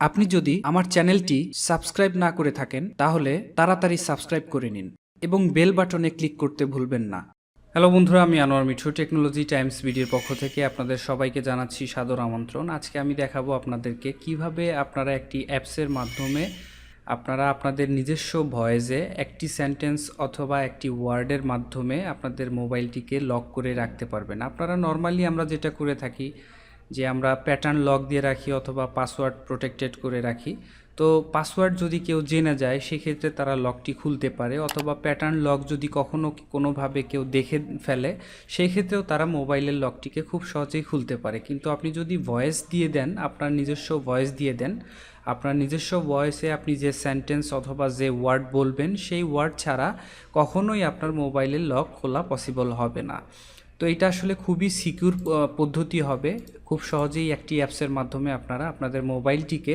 আপনি যদি আমার চ্যানেলটি সাবস্ক্রাইব না করে থাকেন, তাহলে তাড়াতাড়ি সাবস্ক্রাইব করে নিন এবং বেল বাটনে ক্লিক করতে ভুলবেন না। হ্যালো বন্ধুরা, আমি আনোয়ার মিঠু, টেকনোলজি টাইমস ভিডিওর পক্ষ থেকে আপনাদের সবাইকে জানাচ্ছি সাদর আমন্ত্রণ। আজকে আমি দেখাবো আপনাদেরকে কীভাবে আপনারা একটি অ্যাপসের মাধ্যমে আপনারা আপনাদের নিজস্ব ভয়েসে একটি সেন্টেন্স অথবা একটি ওয়ার্ডের মাধ্যমে আপনাদের মোবাইলটিকে লক করে রাখতে পারবেন। আপনারা নর্মালি আমরা যেটা করে থাকি যে আমরা প্যাটার্ন লক দিয়ে রাখি অথবা পাসওয়ার্ড প্রোটেক্টেড করে রাখি। তো পাসওয়ার্ড যদি কেউ জেনে যায়, সেক্ষেত্রে তারা লকটি খুলতে পারে অথবা প্যাটার্ন লক যদি কখনো কোনোভাবে কেউ দেখে ফেলে সেই ক্ষেত্রেও তারা মোবাইলের লকটিকে খুব সহজেই খুলতে পারে। কিন্তু আপনি যদি ভয়েস দিয়ে দেন, আপনার নিজস্ব ভয়েস দিয়ে দেন, আপনার নিজস্ব ভয়েসে আপনি যে সেন্টেন্স অথবা যে ওয়ার্ড বলবেন, সেই ওয়ার্ড ছাড়া কখনোই আপনার মোবাইলের লক খোলা পসিবল হবে না। তো এটা আসলে খুবই সিকিউর পদ্ধতি হবে। খুব সহজেই একটি অ্যাপসের মাধ্যমে আপনারা আপনাদের মোবাইলটিকে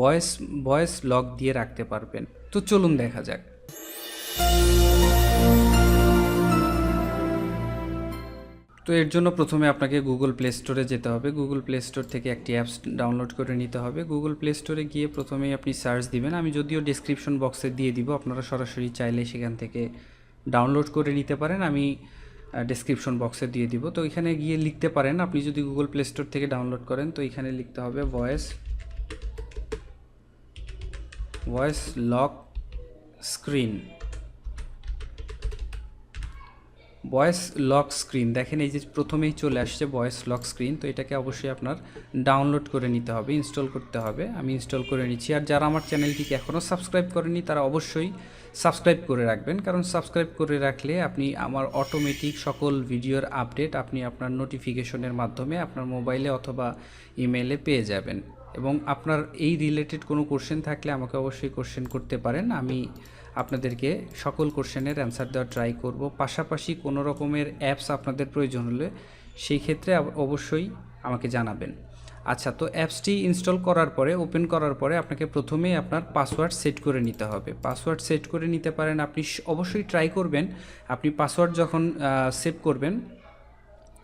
ভয়েস ভয়েস লক দিয়ে রাখতে পারবেন। তো চলুন দেখা যাক। তো এর জন্য প্রথমে আপনাকে গুগল প্লে স্টোরে যেতে হবে। গুগল প্লে স্টোর থেকে একটি অ্যাপস ডাউনলোড করে নিতে হবে। গুগল প্লে স্টোরে গিয়ে প্রথমেই আপনি সার্চ দিবেন। আমি যদিও ডিসক্রিপশন বক্সে দিয়ে দিব, আপনারা সরাসরি চাইলে সেখান থেকে ডাউনলোড করে নিতে পারেন। আমি ডিসক্রিপশন বক্সে দিয়ে দিব। তো এখানে গিয়ে লিখতে পারেন, আপনি যদি গুগল প্লে স্টোর থেকে ডাউনলোড করেন, তো এখানে লিখতে হবে voice voice lock screen voice lock screen দেখেন এই যে প্রথমেই চলে আসছে ভয়েস লক স্ক্রিন তো এটাকে অবশ্যই আপনার ডাউনলোড করে নিতে হবে ইনস্টল করতে হবে। আমি ইনস্টল করে নিচ্ছি। আর যারা আমার চ্যানেলটিকে এখনও সাবস্ক্রাইব করেনি তারা অবশ্যই সাবস্ক্রাইব করে রাখবেন। কারণ সাবস্ক্রাইব করে রাখলে আপনি আমার অটোমেটিক সকল ভিডিওর আপডেট আপনি আপনার নোটিফিকেশনের মাধ্যমে আপনার মোবাইলে অথবা ইমেলে পেয়ে যাবেন। এবং আপনার এই রিলেটেড কোনো কোশ্চেন থাকলে আমাকে অবশ্যই কোশ্চেন করতে পারেন। আমি আপনাদেরকে সকল কোশ্চেনের অ্যান্সার দেওয়ার ট্রাই করব। পাশাপাশি কোনো রকমের অ্যাপস আপনাদের প্রয়োজন হলে সেই ক্ষেত্রে অবশ্যই আমাকে জানাবেন। আচ্ছা তো অ্যাপসটি ইনস্টল করার পরে ওপেন করার পরে আপনাকে প্রথমেই আপনার পাসওয়ার্ড সেট করে নিতে হবে। পাসওয়ার্ড সেট করে নিতে পারেন, আপনি অবশ্যই ট্রাই করবেন। আপনি পাসওয়ার্ড যখন সেভ করবেন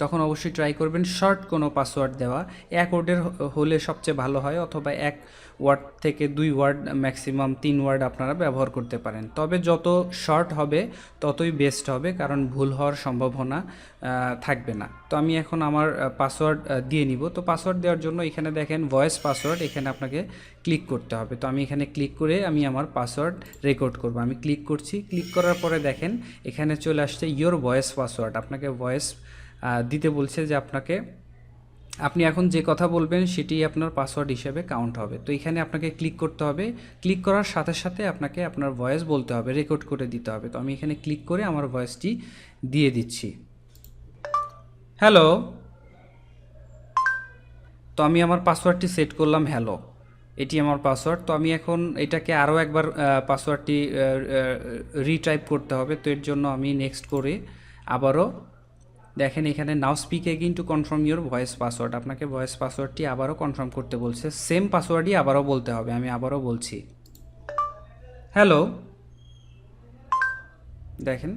তখন অবশ্যই ট্রাই করবেন। শর্ট কোনো পাসওয়ার্ড দেওয়া। এক ওয়ার্ডের হলে সবচেয়ে ভালো হয়, অথবা এক ওয়ার্ড থেকে দুই ওয়ার্ড ম্যাক্সিমাম তিন ওয়ার্ড আপনারা ব্যবহার করতে পারেন। তবে যত শর্ট হবে, ততই বেস্ট হবে, কারণ ভুল হওয়ার সম্ভাবনা থাকবে না। তো আমি এখন আমার পাসওয়ার্ড দিয়ে নিব। তো পাসওয়ার্ড দেওয়ার জন্য এখানে দেখেন ভয়েস পাসওয়ার্ড এখানে আপনাকে ক্লিক করতে হবে। তো আমি এখানে ক্লিক করে আমি আমার পাসওয়ার্ড রেকর্ড করব। আমি ক্লিক করছি। ক্লিক করার পরে দেখেন, এখানে চলে আসছে ইয়োর ভয়েস পাসওয়ার্ড আপনাকে ভয়েস দিতে বলছে যে আপনাকে, আপনি এখন যে কথা বলবেন সেটি আপনার পাসওয়ার্ড হিসেবে কাউন্ট হবে। তো এখানে আপনাকে ক্লিক করতে হবে। ক্লিক করার সাথে সাথে আপনাকে আপনার ভয়েস বলতে হবে রেকর্ড করে দিতে হবে। তো আমি এখানে ক্লিক করে আমার ভয়েসটি দিয়ে দিচ্ছি। হ্যালো তো আমি আমার পাসওয়ার্ডটি সেট করলাম হ্যালো এটি আমার পাসওয়ার্ড তো আমি এখন এটাকে আরও একবার পাসওয়ার্ডটি রিটাইপ করতে হবে। তো এর জন্য আমি নেক্সট করে আবারও দেখেন এখানে now speak again to confirm your voice password আপনাকে ভয়েস পাসওয়ার্ডটি আবারও কনফার্ম করতে বলছে। সেম পাসওয়ার্ডই আবারও বলতে হবে, আমি আবারও বলছি। হ্যালো দেখেন,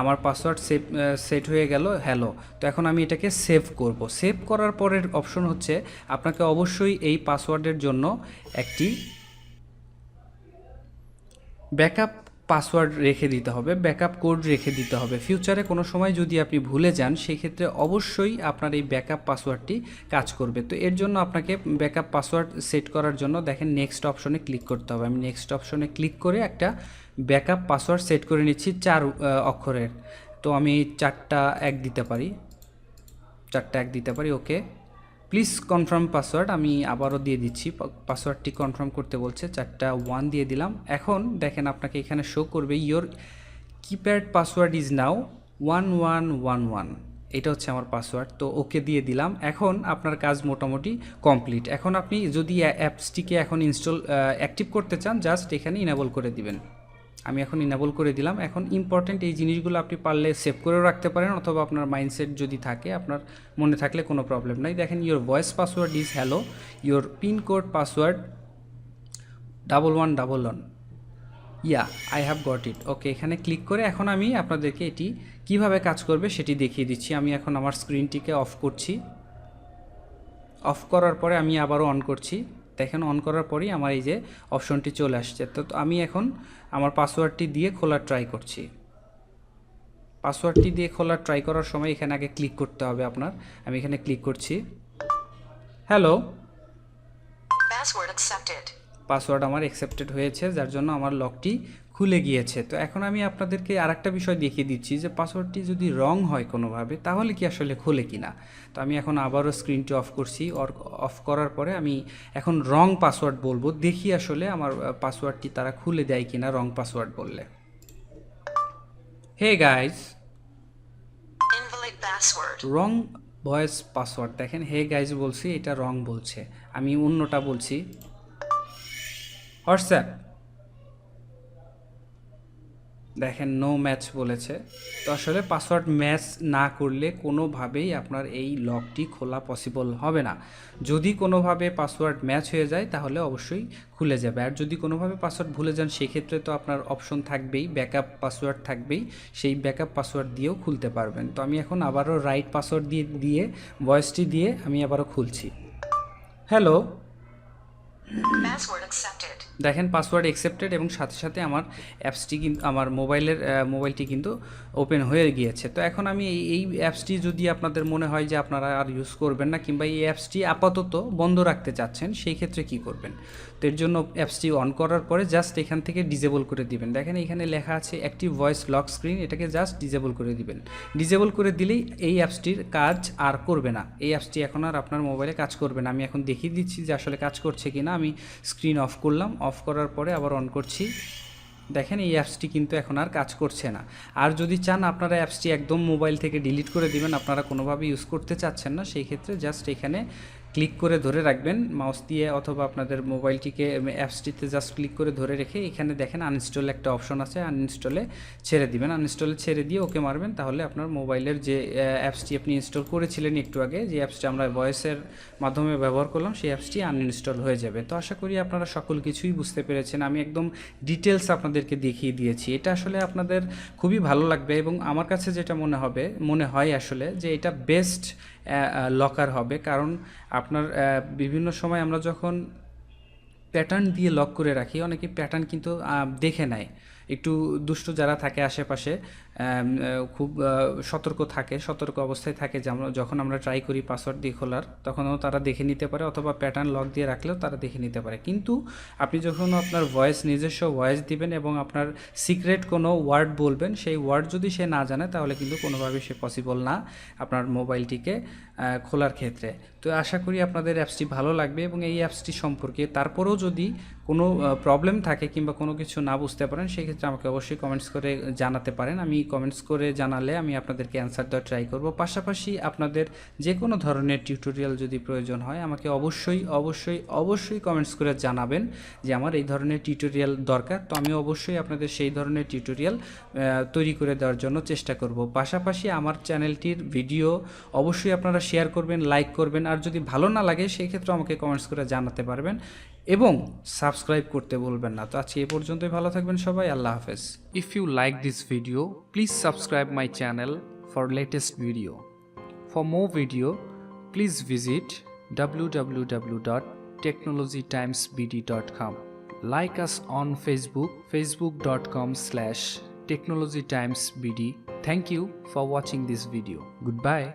আমার পাসওয়ার্ড সেভ সেট হয়ে গেল হ্যালো তো এখন আমি এটাকে সেভ করব। সেভ করার পরের অপশন হচ্ছে, আপনাকে অবশ্যই এই পাসওয়ার্ডের জন্য একটি ব্যাকআপ পাসওয়ার্ড রেখে দিতে হবে ব্যাকআপ কোড রেখে দিতে হবে। ফিউচারে কোনো সময় যদি আপনি ভুলে যান সেই ক্ষেত্রে অবশ্যই আপনার এই ব্যাকআপ পাসওয়ার্ডটি কাজ করবে। তো এর জন্য আপনাকে ব্যাকআপ পাসওয়ার্ড সেট করার জন্য দেখেন নেক্সট অপশনে ক্লিক করতে হবে। আমি নেক্সট অপশনে ক্লিক করে একটা ব্যাকআপ পাসওয়ার্ড সেট করে নিচ্ছি চার অক্ষরের। তো আমি চারটা এক দিতে পারি। চারটা এক দিতে পারি ওকে প্লিজ কনফার্ম পাসওয়ার্ড আমি আবারও দিয়ে দিচ্ছি। পাসওয়ার্ডটি কনফার্ম করতে বলছে, চারটা ওয়ান দিয়ে দিলাম। এখন দেখেন আপনাকে এখানে শো করবে your keypad password is now one one one one এটা হচ্ছে আমার পাসওয়ার্ড তো ওকে দিয়ে দিলাম। এখন আপনার কাজ মোটামুটি কমপ্লিট এখন আপনি যদি অ্যাপসটিকে এখন ইনস্টল অ্যাক্টিভ করতে চান জাস্ট এখানে ইনেবল করে দিবেন। আমি এখন ইনেবল করে দিলাম। এখন ইম্পর্টেন্ট এই জিনিসগুলো আপনি পারলে সেভ করেও রাখতে পারেন অথবা আপনার মাইন্ডসেট যদি থাকে, আপনার মনে থাকলে কোনো প্রবলেম নাই। দেখেন your voice password is hello your pin code password double one double one yeah I have got it okay এখানে ক্লিক করে এখন আমি আপনাদেরকে এটি কীভাবে কাজ করবে সেটি দেখিয়ে দিচ্ছি। আমি এখন আমার স্ক্রিনটিকে অফ করছি। অফ করার পরে আমি আবারও অন করছি। দেখেন অন করার পরই আমার এই যে অপশনটি চলে আসছে। তো আমি এখন আমার পাসওয়ার্ডটি দিয়ে খোলার ট্রাই করছি। পাসওয়ার্ডটি দিয়ে খোলার ট্রাই করার সময় এখানে আগে ক্লিক করতে হবে আপনার। আমি এখানে ক্লিক করছি। Hello Password accepted. পাসওয়ার্ড আমার অ্যাকসেপ্টেড হয়েছে যার জন্য আমার লকটি খুলে গিয়েছে। তো এখন আমি আপনাদেরকে আরেকটা বিষয় দেখিয়ে দিচ্ছি যে পাসওয়ার্ডটি যদি রং হয় কোনোভাবে তাহলে কি আসলে খোলে কি না তো আমি এখন আবারও স্ক্রিনটি অফ করছি। অর অফ করার পরে আমি এখন রং পাসওয়ার্ড বলব। দেখি আসলে আমার পাসওয়ার্ডটি তারা খুলে দেয় কি না রং পাসওয়ার্ড বললে hey guys. Wrong voice password দেখেন হে গাইজ বলছি এটা রং বলছে। আমি অন্যটা বলছি। হোয়াটসঅ্যাপ দেখেন নো ম্যাচ বলেছে। তো আসলে পাসওয়ার্ড ম্যাচ না করলে কোনোভাবেই আপনার এই লকটি খোলা পসিবল হবে না। যদি কোনোভাবে পাসওয়ার্ড ম্যাচ হয়ে যায়, তাহলে অবশ্যই খুলে যাবে। আর যদি কোনোভাবে পাসওয়ার্ড ভুলে যান, সেক্ষেত্রে তো আপনার অপশন থাকবেই ব্যাকআপ পাসওয়ার্ড থাকবেই। সেই ব্যাকআপ পাসওয়ার্ড দিয়েও খুলতে পারবেন। তো আমি এখন আবারও রাইট পাসওয়ার্ড দিয়ে দিয়ে ভয়েসটি দিয়ে আমি আবারও খুলছি। Hello Password accepted. দেখেন পাসওয়ার্ড অ্যাকসেপ্টেড এবং সাথে সাথে আমার অ্যাপসটি কিন্তু আমার মোবাইলের মোবাইলটি কিন্তু ওপেন হয়ে গিয়েছে। তো এখন আমি এই অ্যাপসটি যদি আপনাদের মনে হয় যে আপনারা আর ইউজ করবেন না কিংবা এই অ্যাপসটি আপাতত বন্ধ রাখতে চাচ্ছেন, সেই ক্ষেত্রে কি করবেন? তো এর জন্য অ্যাপসটি অন করার পরে জাস্ট এখান থেকে ডিজেবল করে দিবেন। দেখেন এখানে লেখা আছে অ্যাক্টিভ ভয়েস লক স্ক্রিন এটাকে জাস্ট ডিজেবল করে দিবেন। ডিজেবল করে দিলেই এই অ্যাপসটির কাজ আর করবে না। এই অ্যাপসটি এখন আর আপনার মোবাইলে কাজ করবে না। আমি এখন দেখিয়ে দিচ্ছি যে আসলে কাজ করছে কি না আমি স্ক্রিন অফ করলাম অফ করার পরে আবার অন করছি। দেখেন এই অ্যাপসটি কিন্তু এখন আর কাজ করছে না। আর যদি চান আপনারা অ্যাপসটি একদম মোবাইল থেকে ডিলিট করে দিবেন, আপনারা কোনোভাবে ইউজ করতে চাচ্ছেন না, সেই ক্ষেত্রে জাস্ট এখানে ক্লিক করে ধরে রাখবেন মাউস দিয়ে অথবা আপনাদের মোবাইলটিকে অ্যাপসটিতে জাস্ট ক্লিক করে ধরে রেখে এখানে দেখেন আনইনস্টল একটা অপশন আছে আনইনস্টলে ছেড়ে দিবেন। আনইনস্টলে ছেড়ে দিয়ে ওকে মারবেন, তাহলে আপনার মোবাইলের যে অ্যাপসটি আপনি ইনস্টল করেছিলেন একটু আগে, যে অ্যাপসটি আমরা ভয়েসের মাধ্যমে ব্যবহার করলাম, সেই অ্যাপসটি আনইনস্টল হয়ে যাবে। তো আশা করি আপনারা সকল কিছুই বুঝতে পেরেছেন। আমি একদম ডিটেলস আপনাদেরকে দেখিয়ে দিয়েছি। এটা আসলে আপনাদের খুবই ভালো লাগবে এবং আমার কাছে যেটা মনে হবে, মনে হয় আসলে, যে এটা বেস্ট লকার হবে। কারণ আপনার বিভিন্ন সময় আমরা যখন প্যাটার্ন দিয়ে লক করে রাখি, অনেকে প্যাটার্ন কিন্তু দেখে নেয়। একটু দুষ্ট যারা থাকে আশেপাশে খুব সতর্ক থাকে, সতর্ক অবস্থায় থাকে যে আমরা, যখন আমরা ট্রাই করি পাসওয়ার্ড দিয়ে খোলার, তখনও তারা দেখে নিতে পারে অথবা প্যাটার্ন লক দিয়ে রাখলেও তারা দেখে নিতে পারে। কিন্তু আপনি যখন আপনার ভয়েস নিজস্ব ভয়েস দিবেন এবং আপনার সিক্রেট কোনো ওয়ার্ড বলবেন, সেই ওয়ার্ড যদি সে না জানে, তাহলে কিন্তু কোনোভাবে সে পসিবল না আপনার মোবাইলটিকে খোলার ক্ষেত্রে। তো আশা করি আপনাদের অ্যাপসটি ভালো লাগবে এবং এই অ্যাপসটি সম্পর্কে তারপরেও যদি কোনো প্রবলেম থাকে কিংবা কোনো কিছু না বুঝতে পারেন, সেক্ষেত্রে আমাকে অবশ্যই কমেন্টস করে জানাতে পারেন। আমি কমেন্টস করে জানালে আমি আপনাদেরকে অ্যান্সার দেওয়ার ট্রাই করব। পাশাপাশি আপনাদের যে কোনো ধরনের টিউটোরিয়াল যদি প্রয়োজন হয়, আমাকে অবশ্যই অবশ্যই অবশ্যই কমেন্টস করে জানাবেন যে আমার এই ধরনের টিউটোরিয়াল দরকার। তো আমি অবশ্যই আপনাদের সেই ধরনের টিউটোরিয়াল তৈরি করে দেওয়ার জন্য চেষ্টা করব। পাশাপাশি আমার চ্যানেলটির ভিডিও অবশ্যই আপনারা শেয়ার করবেন লাইক করবেন। আর যদি ভালো না লাগে সেই ক্ষেত্রে আমাকে কমেন্টস করে জানাতে পারবেন। এবং সাবস্ক্রাইব করতে বলবেন না তো আজকে এ পর্যন্তই ভালো থাকবেন সবাই আল্লাহ হাফেজ if you like this video please subscribe my channel for latest video for more video please visit www.technologytimesbd.com like us on facebook facebook.com slash technologytimesbd thank you for watching this video goodbye